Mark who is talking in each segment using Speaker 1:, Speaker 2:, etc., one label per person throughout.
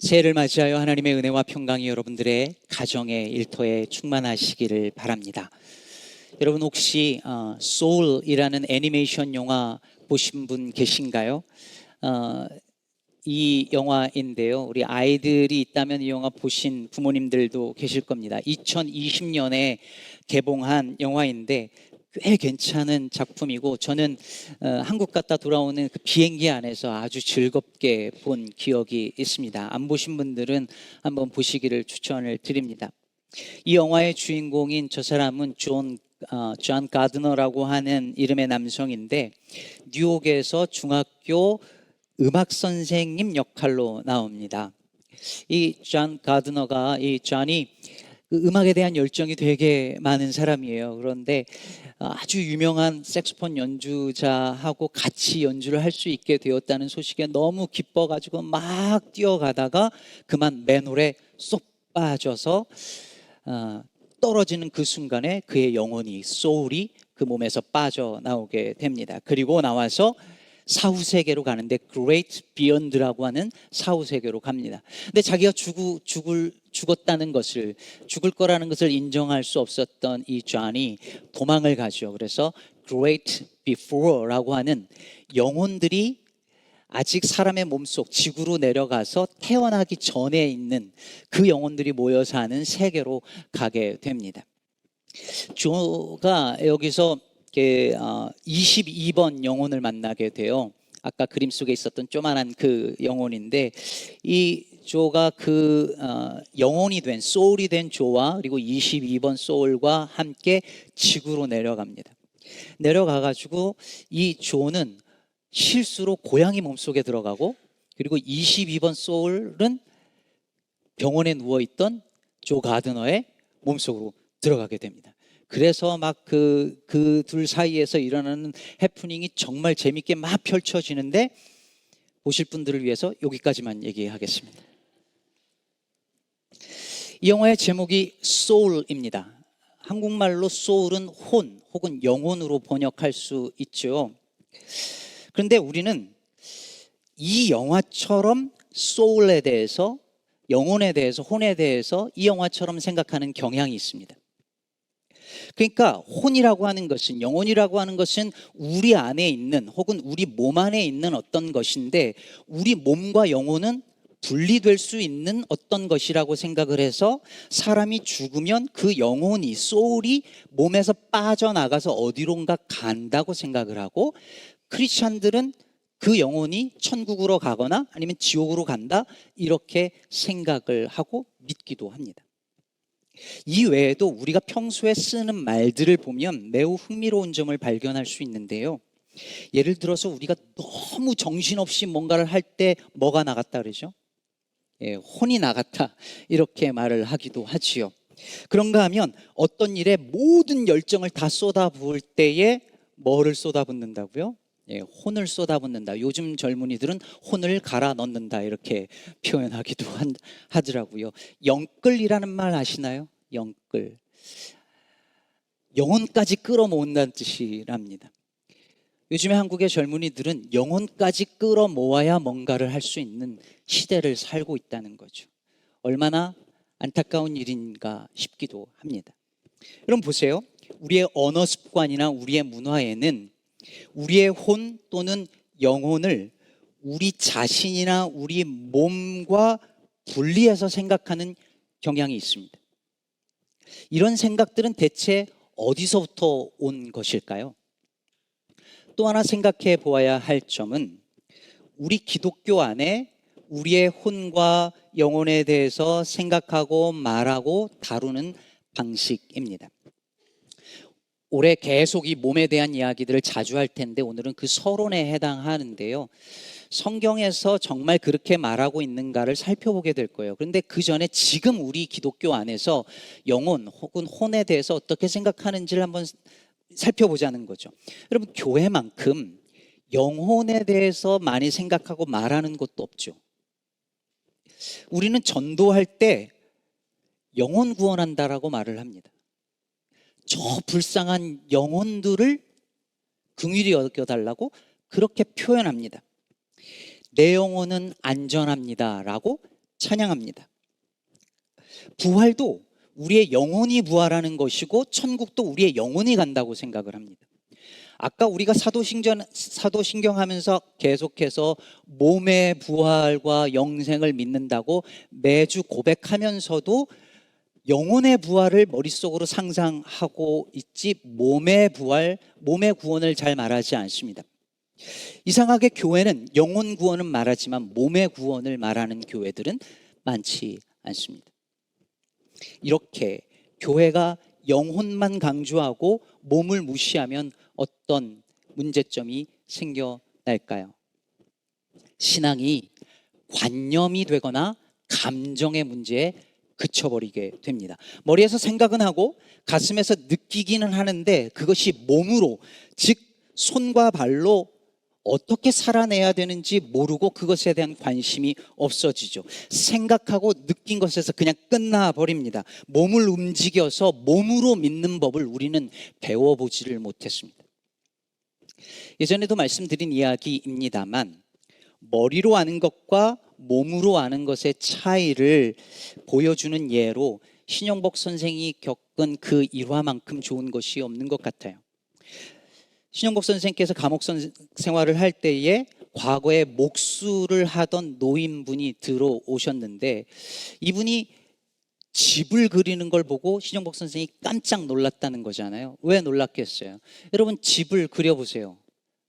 Speaker 1: 새해를 맞이하여 하나님의 은혜와 평강이 여러분들의 가정의 일터에 충만하시기를 바랍니다. 여러분 혹시 어, 소울이라는 애니메이션 영화 보신 분 계신가요? 어, 이 영화인데요. 우리 아이들이 있다면 이 영화 보신 부모님들도 계실 겁니다. 2020년에 개봉한 영화인데 꽤 괜찮은 작품이고 저는 어, 한국 갔다 돌아오는 그 비행기 안에서 아주 즐겁게 본 기억이 있습니다. 안 보신 분들은 한번 보시기를 추천을 드립니다. 이 영화의 주인공인 저 사람은 존, 어, 존 가드너라고 하는 이름의 남성인데 뉴욕에서 중학교 음악 선생님 역할로 나옵니다. 이 존 가드너가 이 존이 그 음악에 대한 열정이 되게 많은 사람이에요. 그런데 아주 유명한 색소폰 연주자하고 같이 연주를 할 수 있게 되었다는 소식에 너무 기뻐가지고 막 뛰어가다가 그만 맨홀에 쏙 빠져서 어, 떨어지는 그 순간에 그의 영혼이 소울이 그 몸에서 빠져 나오게 됩니다. 그리고 나와서 사후 세계로 가는데 Great Beyond라고 하는 사후 세계로 갑니다. 근데 자기가 죽을 죽었다는 것을 죽을 거라는 것을 인정할 수 없었던 이 존이 도망을 가죠. 그래서 Great Before라고 하는 영혼들이 아직 사람의 몸속 지구로 내려가서 태어나기 전에 있는 그 영혼들이 모여 사는 세계로 가게 됩니다. 조가 여기서 22번 영혼을 만나게 돼요. 아까 그림 속에 있었던 조만한 그 영혼인데 이 조가 그 어, 영혼이 된 소울이 된 조와 그리고 22번 소울과 함께 지구로 내려갑니다. 내려가 가지고 이 조는 실수로 고양이 몸속에 들어가고 그리고 22번 소울은 병원에 누워 있던 조 가드너의 몸속으로 들어가게 됩니다. 그래서 막 그 그 둘 사이에서 일어나는 해프닝이 정말 재밌게 막 펼쳐지는데 보실 분들을 위해서 여기까지만 얘기하겠습니다. 이 영화의 제목이 소울입니다. 한국말로 소울은 혼 혹은 영혼으로 번역할 수 있죠. 그런데 우리는 이 영화처럼 소울에 대해서 영혼에 대해서 혼에 대해서 이 영화처럼 생각하는 경향이 있습니다. 그러니까 혼이라고 하는 것은 영혼이라고 하는 것은 우리 안에 있는 혹은 우리 몸 안에 있는 어떤 것인데 우리 몸과 영혼은 분리될 수 있는 어떤 것이라고 생각을 해서 사람이 죽으면 그 영혼이 소울이 몸에서 빠져나가서 어디론가 간다고 생각을 하고 크리스찬들은 그 영혼이 천국으로 가거나 아니면 지옥으로 간다 이렇게 생각을 하고 믿기도 합니다. 이 외에도 우리가 평소에 쓰는 말들을 보면 매우 흥미로운 점을 발견할 수 있는데요. 예를 들어서 우리가 너무 정신없이 뭔가를 할 때 뭐가 나갔다 그러죠? 예, 혼이 나갔다 이렇게 말을 하기도 하지요. 그런가 하면 어떤 일에 모든 열정을 다 쏟아부을 때에 뭐를 쏟아붓는다고요? 예, 혼을 쏟아붓는다. 요즘 젊은이들은 혼을 갈아 넣는다 이렇게 표현하기도 한, 하더라고요. 영끌이라는 말 아시나요? 영끌. 영혼까지 끌어모은다는 뜻이랍니다. 요즘에 한국의 젊은이들은 영혼까지 끌어 모아야 뭔가를 할 수 있는 시대를 살고 있다는 거죠. 얼마나 안타까운 일인가 싶기도 합니다. 여러분 보세요. 우리의 언어 습관이나 우리의 문화에는 우리의 혼 또는 영혼을 우리 자신이나 우리 몸과 분리해서 생각하는 경향이 있습니다. 이런 생각들은 대체 어디서부터 온 것일까요? 또 하나 생각해 보아야 할 점은 우리 기독교 안에 우리의 혼과 영혼에 대해서 생각하고 말하고 다루는 방식입니다. 올해 계속 이 몸에 대한 이야기들을 자주 할 텐데 오늘은 그 서론에 해당하는데요. 성경에서 정말 그렇게 말하고 있는가를 살펴보게 될 거예요. 그런데 그 전에 지금 우리 기독교 안에서 영혼 혹은 혼에 대해서 어떻게 생각하는지를 한번 살펴보자는 거죠. 여러분, 교회만큼 영혼에 대해서 많이 생각하고 말하는 것도 없죠. 우리는 전도할 때 영혼 구원한다라고 말을 합니다. 저 불쌍한 영혼들을 긍휼히 여겨달라고 그렇게 표현합니다. 내 영혼은 안전합니다라고 찬양합니다. 부활도 우리의 영혼이 부활하는 것이고 천국도 우리의 영혼이 간다고 생각을 합니다. 아까 우리가 사도신경 사도신경 하면서 계속해서 몸의 부활과 영생을 믿는다고 매주 고백하면서도 영혼의 부활을 머릿속으로 상상하고 있지 몸의 부활, 몸의 구원을 잘 말하지 않습니다. 이상하게 교회는 영혼 구원은 말하지만 몸의 구원을 말하는 교회들은 많지 않습니다. 이렇게 교회가 영혼만 강조하고 몸을 무시하면 어떤 문제점이 생겨날까요? 신앙이 관념이 되거나 감정의 문제에 그쳐버리게 됩니다. 머리에서 생각은 하고 가슴에서 느끼기는 하는데 그것이 몸으로, 즉, 손과 발로 어떻게 살아내야 되는지 모르고 그것에 대한 관심이 없어지죠. 생각하고 느낀 것에서 그냥 끝나버립니다. 몸을 움직여서 몸으로 믿는 법을 우리는 배워보지를 못했습니다. 예전에도 말씀드린 이야기입니다만 머리로 아는 것과 몸으로 아는 것의 차이를 보여주는 예로 신영복 선생이 겪은 그 일화만큼 좋은 것이 없는 것 같아요. 신영복 선생께서 감옥 선- 생활을 할 때에 과거에 목수를 하던 노인분이 들어오셨는데 이분이 집을 그리는 걸 보고 신영복 선생이 깜짝 놀랐다는 거잖아요. 왜 놀랐겠어요? 여러분 집을 그려보세요.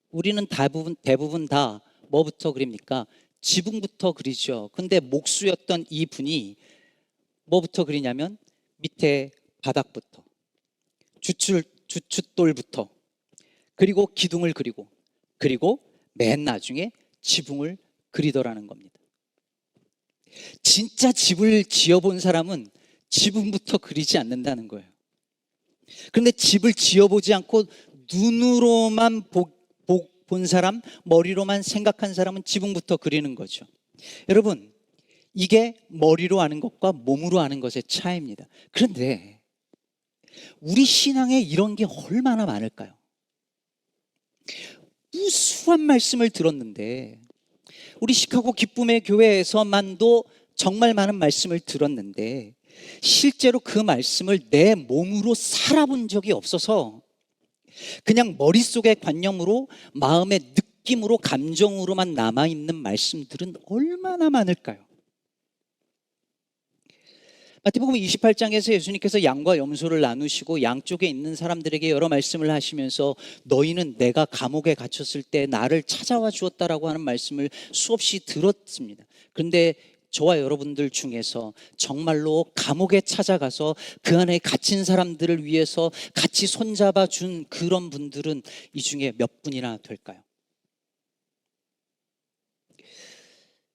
Speaker 1: 우리는 대부분 대부분 다 뭐부터 그립니까? 지붕부터 그리죠. 근데 목수였던 이 분이 뭐부터 그리냐면 밑에 바닥부터 주출 주춧돌부터 그리고 기둥을 그리고 그리고 맨 나중에 지붕을 그리더라는 겁니다. 진짜 집을 지어본 사람은 지붕부터 그리지 않는다는 거예요. 그런데 집을 지어보지 않고 눈으로만 보, 보- 본 사람, 머리로만 생각한 사람은 지붕부터 그리는 거죠. 여러분, 이게 머리로 아는 것과 몸으로 아는 것의 차이입니다. 그런데 우리 신앙에 이런 게 얼마나 많을까요? 우수한 말씀을 들었는데 우리 시카고 기쁨의 교회에서만도 정말 많은 말씀을 들었는데 실제로 그 말씀을 내 몸으로 살아본 적이 없어서 그냥 머릿속의 관념으로 마음의 느낌으로 감정으로만 남아있는 말씀들은 얼마나 많을까요? 마태복음 28장에서 예수님께서 양과 염소를 나누시고 양쪽에 있는 사람들에게 여러 말씀을 하시면서 너희는 내가 감옥에 갇혔을 때 나를 찾아와 주었다라고 하는 말씀을 수없이 들었습니다. 그런데 저와 여러분들 중에서 정말로 감옥에 찾아가서 그 안에 갇힌 사람들을 위해서 같이 손잡아 준 그런 분들은 이 중에 몇 분이나 될까요?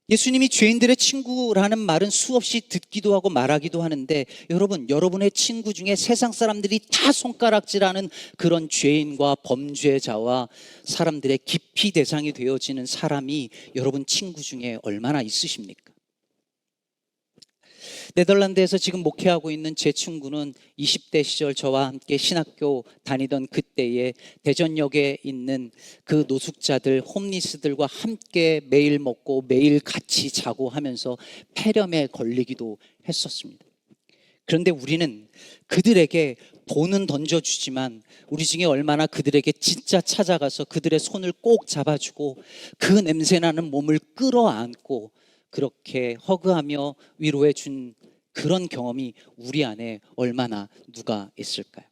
Speaker 1: 예수님이 죄인들의 친구라는 말은 수없이 듣기도 하고 말하기도 하는데 여러분, 여러분의 친구 중에 세상 사람들이 다 손가락질하는 그런 죄인과 범죄자와 사람들의 깊이 대상이 되어지는 사람이 여러분 친구 중에 얼마나 있으십니까? 네덜란드에서 지금 목회하고 있는 제 친구는 20대 시절 저와 함께 신학교 다니던 그때에 대전역에 있는 그 노숙자들, 홈리스들과 함께 매일 먹고 매일 같이 자고 하면서 폐렴에 걸리기도 했었습니다. 그런데 우리는 그들에게 돈은 던져주지만 우리 중에 얼마나 그들에게 진짜 찾아가서 그들의 손을 꼭 잡아주고 그 냄새나는 몸을 끌어안고 그렇게 허그하며 위로해 준 그런 경험이 우리 안에 얼마나 누가 있을까요?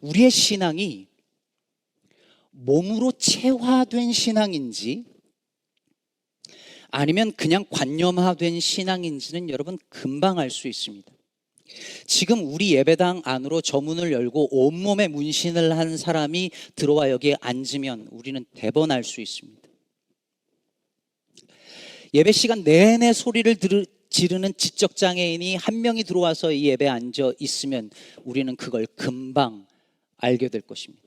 Speaker 1: 우리의 신앙이 몸으로 체화된 신앙인지 아니면 그냥 관념화된 신앙인지는 여러분 금방 알 수 있습니다. 지금 우리 예배당 안으로 저 문을 열고 온몸에 문신을 한 사람이 들어와 여기에 앉으면 우리는 대번 알 수 있습니다. 예배 시간 내내 소리를 들, 지르는 지적 장애인이 한 명이 들어와서 이 예배에 앉아 있으면 우리는 그걸 금방 알게 될 것입니다.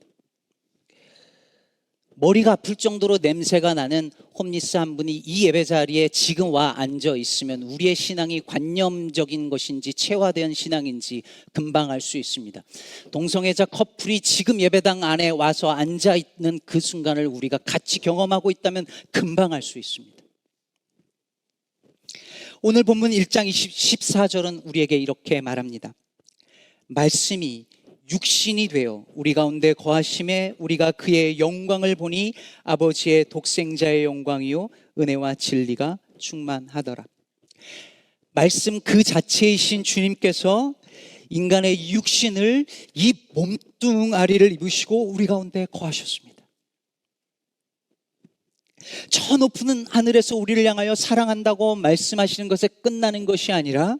Speaker 1: 머리가 아플 정도로 냄새가 나는 홈리스 한 분이 이 예배 자리에 지금 와 앉아 있으면 우리의 신앙이 관념적인 것인지 체화된 신앙인지 금방 알 수 있습니다. 동성애자 커플이 지금 예배당 안에 와서 앉아 있는 그 순간을 우리가 같이 경험하고 있다면 금방 알 수 있습니다. 오늘 본문 1장 14절은 우리에게 이렇게 말합니다. 말씀이 육신이 되어 우리 가운데 거하심에 우리가 그의 영광을 보니 아버지의 독생자의 영광이요 은혜와 진리가 충만하더라. 말씀 그 자체이신 주님께서 인간의 육신을 이 몸뚱아리를 입으시고 우리 가운데 거하셨습니다. 저 높은 하늘에서 우리를 향하여 사랑한다고 말씀하시는 것에 끝나는 것이 아니라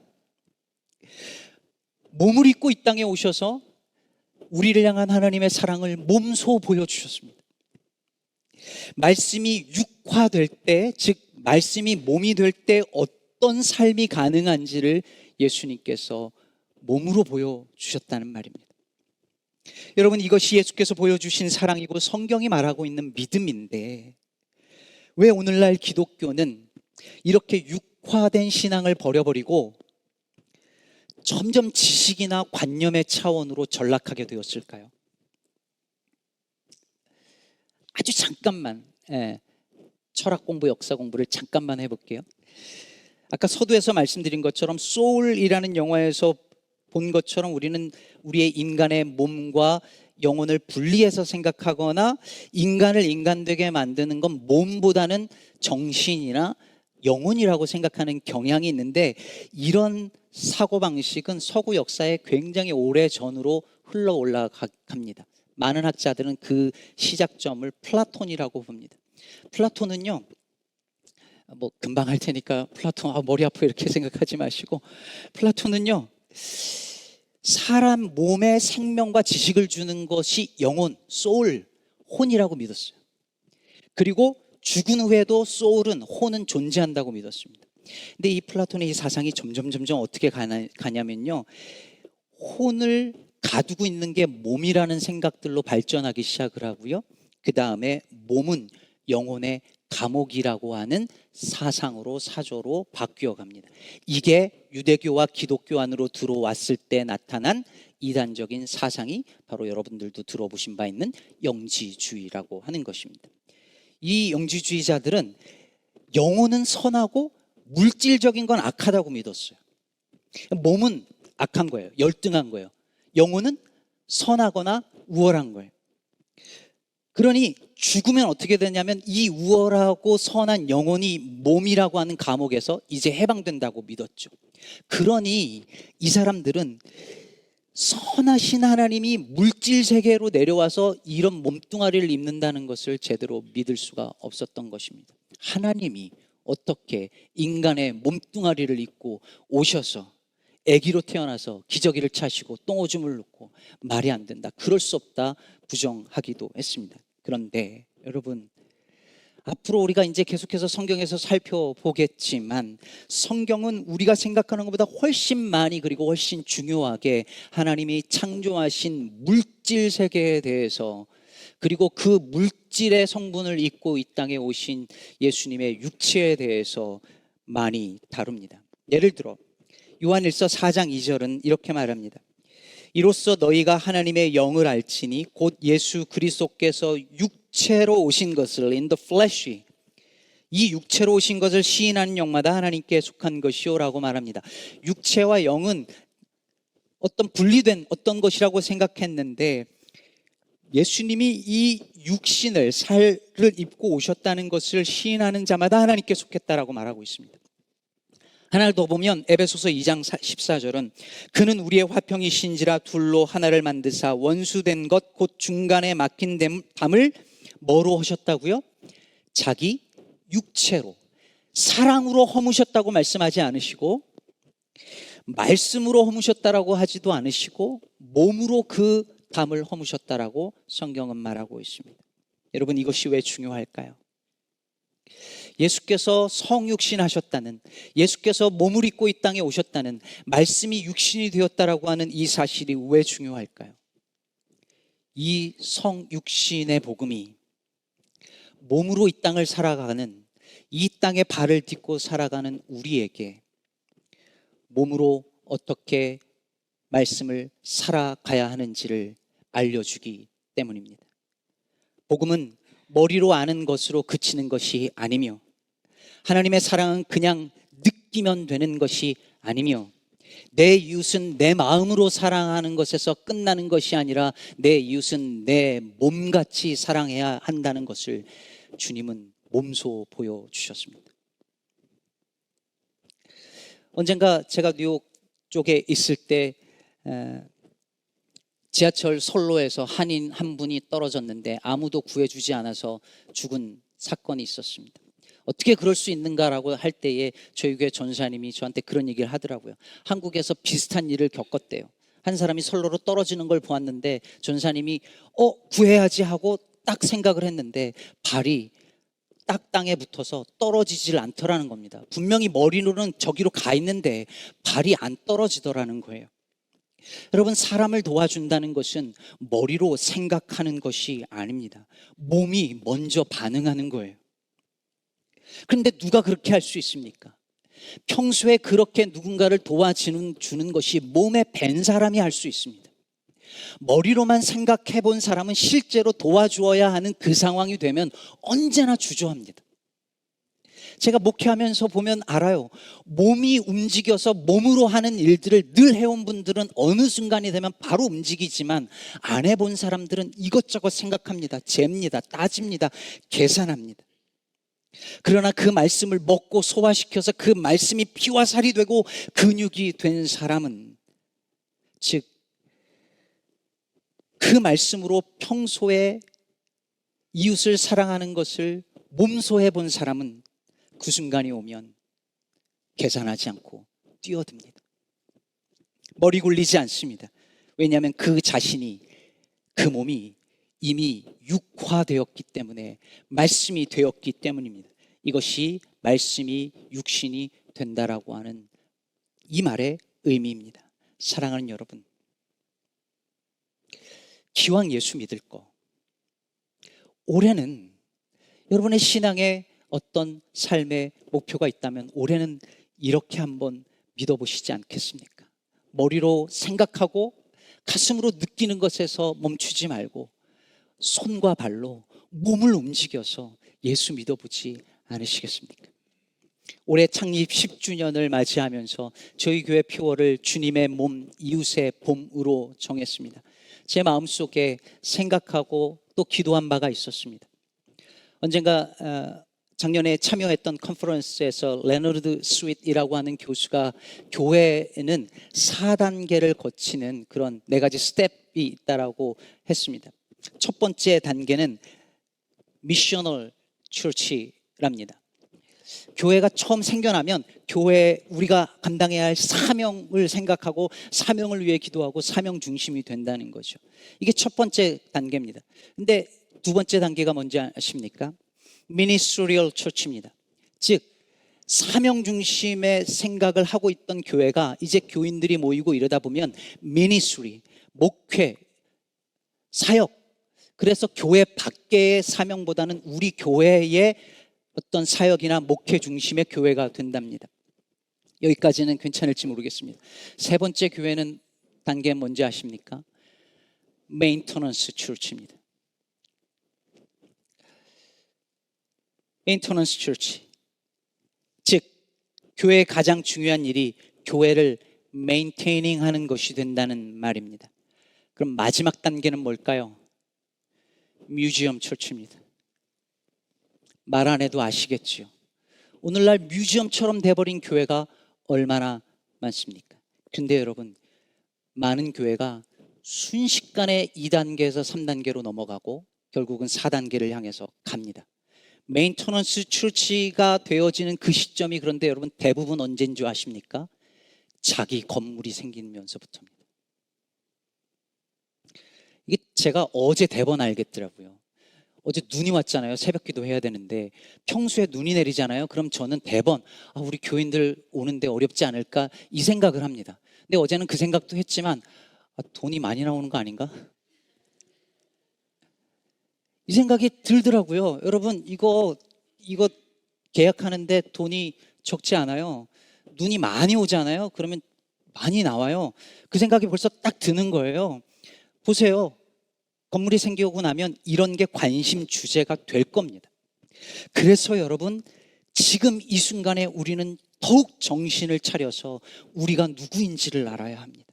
Speaker 1: 몸을 입고 이 땅에 오셔서 우리를 향한 하나님의 사랑을 몸소 보여주셨습니다. 말씀이 육화될 때, 즉, 말씀이 몸이 될 때 어떤 삶이 가능한지를 예수님께서 몸으로 보여주셨다는 말입니다. 여러분, 이것이 예수께서 보여주신 사랑이고 성경이 말하고 있는 믿음인데, 왜 오늘날 기독교는 이렇게 육화된 신앙을 버려버리고 점점 지식이나 관념의 차원으로 전락하게 되었을까요? 아주 잠깐만 예, 철학 공부, 역사 공부를 잠깐만 해볼게요. 아까 서두에서 말씀드린 것처럼 소울이라는 영화에서 본 것처럼 우리는 우리의 인간의 몸과 영혼을 분리해서 생각하거나 인간을 인간되게 만드는 건 몸보다는 정신이나 영혼이라고 생각하는 경향이 있는데 이런 사고 방식은 서구 역사에 굉장히 오래 전으로 흘러 올라갑니다. 많은 학자들은 그 시작점을 플라톤이라고 봅니다. 플라톤은요, 뭐 금방 할 테니까 플라톤 아, 머리 아프 이렇게 생각하지 마시고 플라톤은요 사람 몸에 생명과 지식을 주는 것이 영혼, 소울, 혼이라고 믿었어요. 그리고 죽은 후에도 소울은 혼은 존재한다고 믿었습니다. 근데 이 플라톤의 이 사상이 점점 점점 어떻게 가냐면요. 혼을 가두고 있는 게 몸이라는 생각들로 발전하기 시작을 하고요. 그 다음에 몸은 영혼의 감옥이라고 하는 사상으로 사조로 바뀌어 갑니다. 이게 유대교와 기독교 안으로 들어왔을 때 나타난 이단적인 사상이 바로 여러분들도 들어보신 바 있는 영지주의라고 하는 것입니다. 이 영지주의자들은 영혼은 선하고 물질적인 건 악하다고 믿었어요. 몸은 악한 거예요. 열등한 거예요. 영혼은 선하거나 우월한 거예요. 그러니 죽으면 어떻게 되냐면 이 우월하고 선한 영혼이 몸이라고 하는 감옥에서 이제 해방된다고 믿었죠. 그러니 이 사람들은 선하신 하나님이 물질 세계로 내려와서 이런 몸뚱아리를 입는다는 것을 제대로 믿을 수가 없었던 것입니다. 하나님이 어떻게 인간의 몸뚱아리를 입고 오셔서 아기로 태어나서 기저귀를 차시고 똥오줌을 놓고 말이 안 된다. 그럴 수 없다. 부정하기도 했습니다. 그런데 여러분 앞으로 우리가 이제 계속해서 성경에서 살펴보겠지만 성경은 우리가 생각하는 것보다 훨씬 많이 그리고 훨씬 중요하게 하나님이 창조하신 물질 세계에 대해서 그리고 그 물질의 성분을 입고 이 땅에 오신 예수님의 육체에 대해서 많이 다룹니다. 예를 들어 요한일서 4장 2절은 이렇게 말합니다. 이로써 너희가 하나님의 영을 알지니 곧 예수 그리스도께서 육체로 오신 것을 in the flesh 이 육체로 오신 것을 시인하는 영마다 하나님께 속한 것이요라고 말합니다. 육체와 영은 어떤 분리된 어떤 것이라고 생각했는데 예수님이 이 육신을 살을 입고 오셨다는 것을 시인하는 자마다 하나님께 속했다라고 말하고 있습니다. 하나를 더 보면 에베소서 2장 14절은 그는 우리의 화평이신지라 둘로 하나를 만드사 원수된 것 곧 중간에 막힌 담을 뭐로 하셨다고요? 자기 육체로 사랑으로 허무셨다고 말씀하지 않으시고 말씀으로 허무셨다라고 하지도 않으시고 몸으로 그 담을 허무셨다라고 성경은 말하고 있습니다. 여러분 이것이 왜 중요할까요? 예수께서 성육신 하셨다는 예수께서 몸을 입고 이 땅에 오셨다는 말씀이 육신이 되었다라고 하는 이 사실이 왜 중요할까요? 이 성육신의 복음이 몸으로 이 땅을 살아가는 이 땅에 발을 딛고 살아가는 우리에게 몸으로 어떻게 말씀을 살아가야 하는지를 알려주기 때문입니다. 복음은 머리로 아는 것으로 그치는 것이 아니며 하나님의 사랑은 그냥 느끼면 되는 것이 아니며 내 이웃은 내 마음으로 사랑하는 것에서 끝나는 것이 아니라 내 이웃은 내 몸같이 사랑해야 한다는 것을 주님은 몸소 보여주셨습니다. 언젠가 제가 뉴욕 쪽에 있을 때 에, 지하철 선로에서 한인 한 분이 떨어졌는데 아무도 구해주지 않아서 죽은 사건이 있었습니다. 어떻게 그럴 수 있는가라고 할 때에 저희 교회 전사님이 저한테 그런 얘기를 하더라고요. 한국에서 비슷한 일을 겪었대요. 한 사람이 선로로 떨어지는 걸 보았는데 전사님이 어 구해야지 하고 딱 생각을 했는데 발이 딱 땅에 붙어서 떨어지질 않더라는 겁니다. 분명히 머리로는 저기로 가 있는데 발이 안 떨어지더라는 거예요. 여러분 사람을 도와준다는 것은 머리로 생각하는 것이 아닙니다. 몸이 먼저 반응하는 거예요. 그런데 누가 그렇게 할 수 있습니까? 평소에 그렇게 누군가를 도와주는 주는 것이 몸에 밴 사람이 할 수 있습니다. 머리로만 생각해 본 사람은 실제로 도와주어야 하는 그 상황이 되면 언제나 주저합니다. 제가 목회하면서 보면 알아요. 몸이 움직여서 몸으로 하는 일들을 늘 해온 분들은 어느 순간이 되면 바로 움직이지만 안 해본 사람들은 이것저것 생각합니다. 잽니다. 따집니다. 계산합니다. 그러나 그 말씀을 먹고 소화시켜서 그 말씀이 피와 살이 되고 근육이 된 사람은 즉 그 말씀으로 평소에 이웃을 사랑하는 것을 몸소해 본 사람은 그 순간이 오면 계산하지 않고 뛰어듭니다. 머리 굴리지 않습니다. 왜냐하면 그 자신이 그 몸이 이미 육화되었기 때문에 말씀이 되었기 때문입니다. 이것이 말씀이 육신이 된다라고 하는 이 말의 의미입니다. 사랑하는 여러분, 기왕 예수 믿을 거 올해는 여러분의 신앙에 어떤 삶의 목표가 있다면 올해는 이렇게 한번 믿어보시지 않겠습니까? 머리로 생각하고 가슴으로 느끼는 것에서 멈추지 말고 손과 발로 몸을 움직여서 예수 믿어보지 않으시겠습니까? 올해 창립 10주년을 맞이하면서 저희 교회 표어를 주님의 몸 이웃의 봄으로 정했습니다. 제 마음속에 생각하고 또 기도한 바가 있었습니다. 언젠가 어, 작년에 참여했던 컨퍼런스에서 레너드 스윗이라고 하는 교수가 교회에는 4단계를 거치는 그런 네 가지 스텝이 있다라고 했습니다. 첫 번째 단계는 미셔널 처치랍니다. 교회가 처음 생겨나면 교회 우리가 감당해야 할 사명을 생각하고 사명을 위해 기도하고 사명 중심이 된다는 거죠. 이게 첫 번째 단계입니다. 근데 두 번째 단계가 뭔지 아십니까? 미니스트리얼 처치입니다. 즉 사명 중심의 생각을 하고 있던 교회가 이제 교인들이 모이고 이러다 보면 미니스트리 목회 사역 그래서 교회 밖의 사명보다는 우리 교회의 어떤 사역이나 목회 중심의 교회가 된답니다. 여기까지는 괜찮을지 모르겠습니다. 세 번째 교회는 단계 뭔지 아십니까? 메인터넌스 출치입니다. 메인터넌스 출치. 즉 교회의 가장 중요한 일이 교회를 메인테이닝 하는 것이 된다는 말입니다. 그럼 마지막 단계는 뭘까요? 뮤지엄 철치입니다. 말 안 해도 아시겠지요. 오늘날 뮤지엄처럼 돼버린 교회가 얼마나 많습니까? 근데 여러분, 많은 교회가 순식간에 2단계에서 3단계로 넘어가고 결국은 4단계를 향해서 갑니다. 메인터넌스 출치가 되어지는 그 시점이 그런데 여러분 대부분 언제인 줄 아십니까? 자기 건물이 생기면서부터입니다. 이게 제가 어제 대번 알겠더라고요. 어제 눈이 왔잖아요. 새벽 기도 해야 되는데 평소에 눈이 내리잖아요. 그럼 저는 대번 아, 우리 교인들 오는데 어렵지 않을까 이 생각을 합니다. 근데 어제는 그 생각도 했지만 아, 돈이 많이 나오는 거 아닌가? 이 생각이 들더라고요. 여러분 이거 이거 계약하는데 돈이 적지 않아요. 눈이 많이 오잖아요. 그러면 많이 나와요. 그 생각이 벌써 딱 드는 거예요. 보세요. 건물이 생기고 나면 이런 게 관심 주제가 될 겁니다. 그래서 여러분 지금 이 순간에 우리는 더욱 정신을 차려서 우리가 누구인지를 알아야 합니다.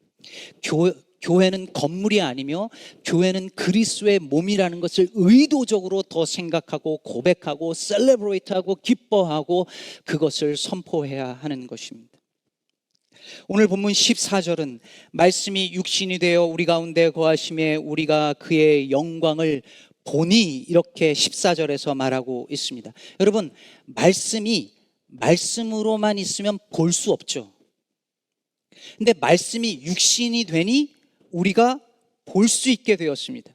Speaker 1: 교, 교회는 건물이 아니며 교회는 그리스도의 몸이라는 것을 의도적으로 더 생각하고 고백하고 셀레브레이트하고 기뻐하고 그것을 선포해야 하는 것입니다. 오늘 본문 14절은 말씀이 육신이 되어 우리 가운데 거하심에 우리가 그의 영광을 보니 이렇게 14절에서 말하고 있습니다. 여러분, 말씀이 말씀으로만 있으면 볼 수 없죠. 근데 말씀이 육신이 되니 우리가 볼 수 있게 되었습니다.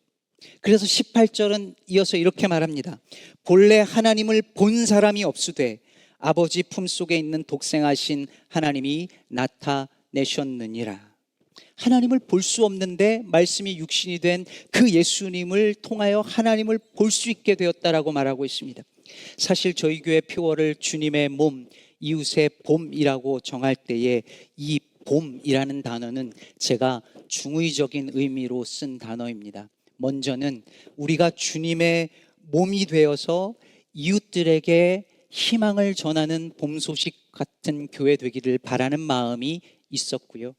Speaker 1: 그래서 18절은 이어서 이렇게 말합니다. 본래 하나님을 본 사람이 없으되 아버지 품속에 있는 독생하신 하나님이 나타내셨느니라. 하나님을 볼 수 없는데 말씀이 육신이 된 그 예수님을 통하여 하나님을 볼 수 있게 되었다라고 말하고 있습니다. 사실 저희 교회 표어를 주님의 몸, 이웃의 봄이라고 정할 때에 이 봄이라는 단어는 제가 중의적인 의미로 쓴 단어입니다. 먼저는 우리가 주님의 몸이 되어서 이웃들에게 희망을 전하는 봄 소식 같은 교회 되기를 바라는 마음이 있었고요.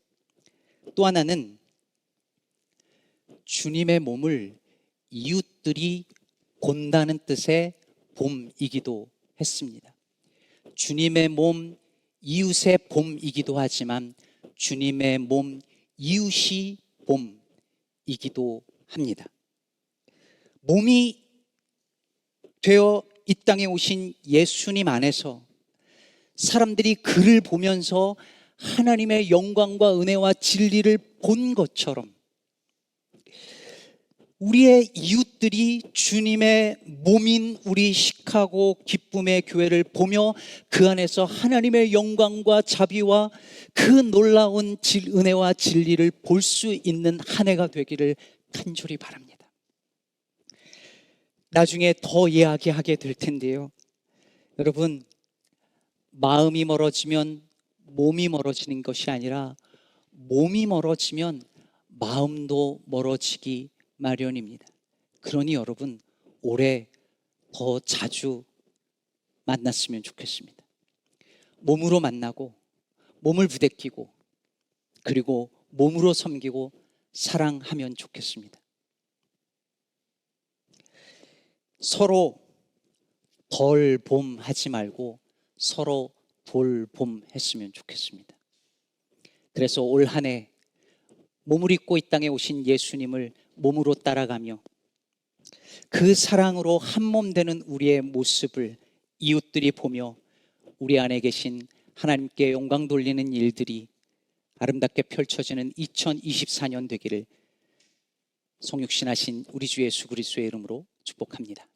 Speaker 1: 또 하나는 주님의 몸을 이웃들이 본다는 뜻의 봄이기도 했습니다. 주님의 몸, 이웃의 봄이기도 하지만 주님의 몸, 이웃이 봄이기도 합니다. 몸이 되어 이 땅에 오신 예수님 안에서 사람들이 그를 보면서 하나님의 영광과 은혜와 진리를 본 것처럼 우리의 이웃들이 주님의 몸인 우리 시카고 기쁨의 교회를 보며 그 안에서 하나님의 영광과 자비와 그 놀라운 질, 은혜와 진리를 볼 수 있는 한 해가 되기를 간절히 바랍니다. 나중에 더 이야기하게 될 텐데요. 여러분, 마음이 멀어지면 몸이 멀어지는 것이 아니라 몸이 멀어지면 마음도 멀어지기 마련입니다. 그러니 여러분 올해 더 자주 만났으면 좋겠습니다. 몸으로 만나고 몸을 부대끼고 그리고 몸으로 섬기고 사랑하면 좋겠습니다. 서로 덜봄 하지 말고 서로 돌봄 했으면 좋겠습니다. 그래서 올 한 해 몸을 입고 이 땅에 오신 예수님을 몸으로 따라가며 그 사랑으로 한 몸 되는 우리의 모습을 이웃들이 보며 우리 안에 계신 하나님께 영광 돌리는 일들이 아름답게 펼쳐지는 2024년 되기를 성육신하신 우리 주 예수 그리스도의 이름으로 축복합니다.